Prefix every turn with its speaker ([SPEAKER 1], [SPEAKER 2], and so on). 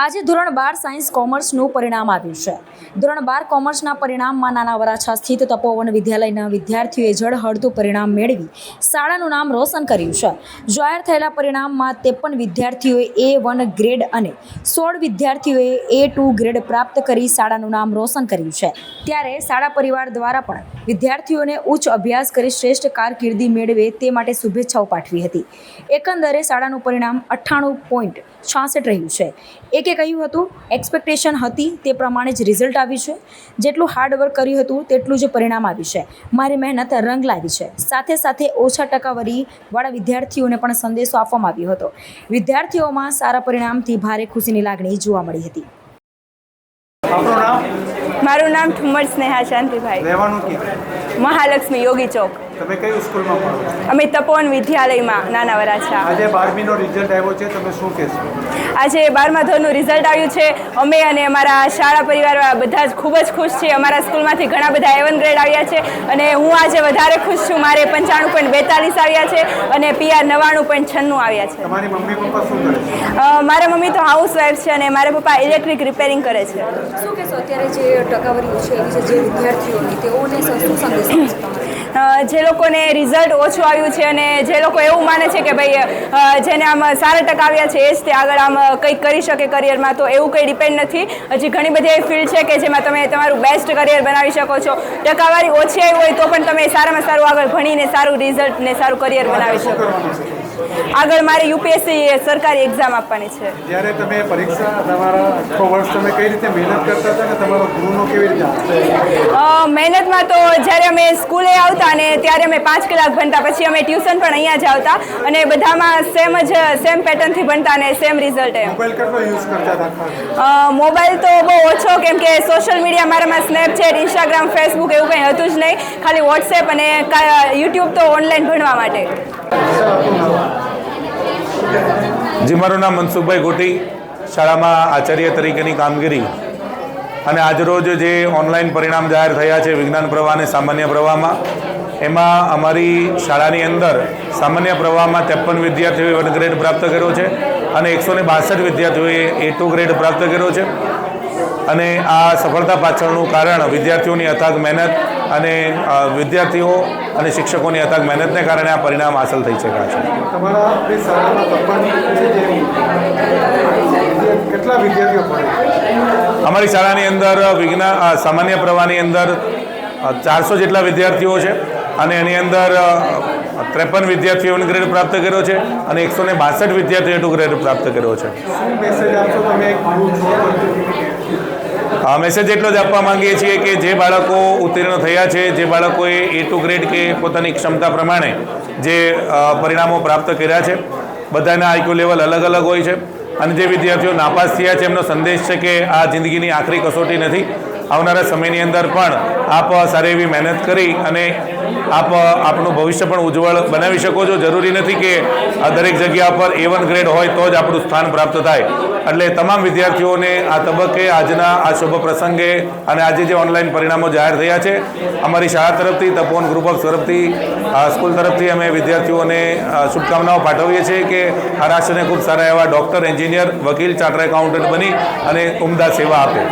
[SPEAKER 1] આજે ધોરણ બાર સાયન્સ કોમર્સનું પરિણામ આવ્યું છે. ધોરણ બાર કોમર્સના પરિણામમાં નાના વરાછા સ્થિત તપોવન વિદ્યાલયના વિદ્યાર્થીઓએ જળહળતું પરિણામ મેળવી શાળાનું નામ રોશન કર્યું છે. જાહેર થયેલા પરિણામમાં ત્રેપન વિદ્યાર્થીઓએ એ વન ગ્રેડ અને સોળ વિદ્યાર્થીઓએ એ ટુ ગ્રેડ પ્રાપ્ત કરી શાળાનું નામ રોશન કર્યું છે. ત્યારે શાળા પરિવાર દ્વારા પણ વિદ્યાર્થીઓને ઉચ્ચ અભ્યાસ કરી શ્રેષ્ઠ કારકિર્દી મેળવે તે માટે શુભેચ્છાઓ પાઠવી હતી. એકંદરે શાળાનું પરિણામ અઠ્ઠાણું પોઈન્ટ છાસઠ રહ્યું છે. એકે કહ્યું હતું એક્સપેક્ટેશન હતી તે પ્રમાણે જ રિઝલ્ટ આવ્યું છે. જેટલું હાર્ડવર્ક કર્યું હતું તેટલું જ પરિણામ આવ્યું છે. મારી મહેનત રંગ લાવી છે. સાથે સાથે ઓછા ટકાવારીવાળા વિદ્યાર્થીઓને પણ સંદેશો આપવામાં આવ્યો હતો. વિદ્યાર્થીઓમાં સારા પરિણામથી ભારે ખુશીની લાગણી જોવા મળી હતી.
[SPEAKER 2] મારું નામ ઠુમર સ્નેહા શાંતિભાઈ. મહાલક્ષ્મી યોગી ચોક.
[SPEAKER 3] તમે કઈ સ્કૂલમાં ભણો છો?
[SPEAKER 2] અમે તપોવન વિદ્યાલયમાં નાના વરાછા
[SPEAKER 3] આજે બારમીનો રિઝલ્ટ આવ્યો છે તમે શું કહેશો?
[SPEAKER 2] આજે બારમા ધોરણનું રિઝલ્ટ આવ્યું છે. અમે અને અમારા શાળા પરિવારવાળા બધા જ ખૂબ જ ખુશ છીએ. અમારા સ્કૂલમાંથી ઘણા બધા એવન ગ્રેડ આવ્યા છે અને હું આજે વધારે ખુશ છું. મારે પંચાણું પોઈન્ટ બેતાલીસ આવ્યા છે અને પીઆર નવ્વાણું પોઈન્ટ છન્નું આવ્યા છે.
[SPEAKER 3] તમારી મમ્મી પપ્પા શું કરે છે?
[SPEAKER 2] મારા મમ્મી તો હાઉસવાઈફ છે અને મારા પપ્પા ઇલેક્ટ્રિક રિપેરિંગ કરે છે.
[SPEAKER 1] શું કહેશો અત્યારે જે ટકાવારી છે જે વિદ્યાર્થીઓની તેઓને શું સંદેશ
[SPEAKER 2] જે લોકોને રિઝલ્ટ ઓછું આવ્યું છે અને જે લોકો એવું માને છે કે ભાઈ જેને આમ સારા ટકા આવ્યા છે, એ જ તે આગળ આમ કંઈક કરી શકે કરિયરમાં તો એવું કંઈ ડિપેન્ડ નથી. હજી ઘણી બધી એવી ફિલ્ડ છે કે જેમાં તમે તમારું બેસ્ટ કરિયર બનાવી શકો છો. ટકાવારી ઓછી આવી હોય તો પણ તમે સારામાં સારું આગળ ભણીને સારું રિઝલ્ટ ને સારું કરિયર બનાવી શકો. આગળ મારે યુપીએસસી સરકારી એક્ઝામ આપવાની છે.
[SPEAKER 3] જ્યારે તમે પરીક્ષા તમારા આખો વર્ષ તમે કઈ રીતે મહેનત કરતા હતા અને તમારો ગુરુનો કેવી રીતે
[SPEAKER 2] મહેનતમાં તો જ્યારે અમે સ્કૂલે આવતા અને ત્યારે અમે પાંચ કલાક ભણતા પછી અમે ટ્યુશન પણ અહીંયા જ આવતા અને બધામાં સેમ જ સેમ પેટર્નથી ભણતા અને સેમ રિઝલ્ટ એમ.
[SPEAKER 3] મોબાઈલ
[SPEAKER 2] તો બહુ ઓછો કેમ કે સોશિયલ મીડિયા મારામાં સ્નેપચેટ ઇન્સ્ટાગ્રામ ફેસબુક એવું કંઈ હતું જ નહીં. ખાલી વોટ્સએપ અને યુટ્યુબ તો ઓનલાઈન ભણવા માટે.
[SPEAKER 4] જી, મારું નામ મનસુખભાઈ ગોટી, શાળામાં આચાર્ય તરીકેની કામગીરી. અને આજરોજ જે ઓનલાઈન પરિણામ જાહેર થયા છે વિજ્ઞાન પ્રવાહ અને સામાન્ય પ્રવાહમાં, એમાં અમારી શાળાની અંદર સામાન્ય પ્રવાહમાં ત્રેપન વિદ્યાર્થીઓએ વન ગ્રેડ પ્રાપ્ત કર્યો છે અને એકસો ને બાસઠ વિદ્યાર્થીઓએ એ ટુ ગ્રેડ પ્રાપ્ત કર્યો છે. અને આ સફળતા પાછળનું કારણ વિદ્યાર્થીઓની અથાગ મહેનત અને વિદ્યાર્થીઓ અને શિક્ષકોની અથાગ મહેનતને કારણે આ પરિણામ હાંસલ થઈ શક્યા છે. અમારી શાળાની અંદર વિજ્ઞાન સામાન્ય પ્રવાહની અંદર ચારસો જેટલા વિદ્યાર્થીઓ છે અને એની અંદર ત્રેપન વિદ્યાર્થીઓને ગ્રેડ પ્રાપ્ત કર્યો છે અને એકસો ને બાસઠ વિદ્યાર્થીઓએ ટુ ગ્રેડ પ્રાપ્ત કર્યો છે
[SPEAKER 3] શું મેસેજ આપશો તમે એક ગુરુ છો તો
[SPEAKER 4] આ મેસેજ એટલો જ આપવા માંગીએ છીએ કે જે બાળકો ઉત્તીર્ણ થયા છે, જે બાળકોએ એ ટુ ગ્રેડ કે પોતાની ક્ષમતા પ્રમાણે જે પરિણામો પ્રાપ્ત કર્યા છે, બધાના આઈક્યુ લેવલ અલગ અલગ હોય છે. અને જે વિદ્યાર્થીઓ નાપાસ થયા છે, એમનો સંદેશ છે કે આ જિંદગીની આખરી કસોટી નથી. આવનારા સમયની અંદર પણ આપ સારી એવી મહેનત કરી અને આપ આપણું ભવિષ્ય પણ ઉજ્જવળ બનાવી શકો છો. જરૂરી નથી કે આ દરેક જગ્યા પર એ વન ગ્રેડ હોય તો જ આપણું સ્થાન પ્રાપ્ત થાય. એટલે તમામ વિદ્યાર્થીઓને આ તબક્કે આજના આ શુભ પ્રસંગે અને આજે જે ઓનલાઈન પરિણામો જાહેર થયા છે, અમારી શાળા તરફથી, તપોવન ગ્રુપ ઓફ તરફથી સ્કૂલ તરફથી અમે વિદ્યાર્થીઓને શુભકામનાઓ પાઠવીએ છીએ કે આ રાષ્ટ્રને ખૂબ સારા એવા ડૉક્ટર એન્જિનિયર વકીલ ચાર્ટર એકાઉન્ટન્ટ બની અને ઉમદા સેવા આપે.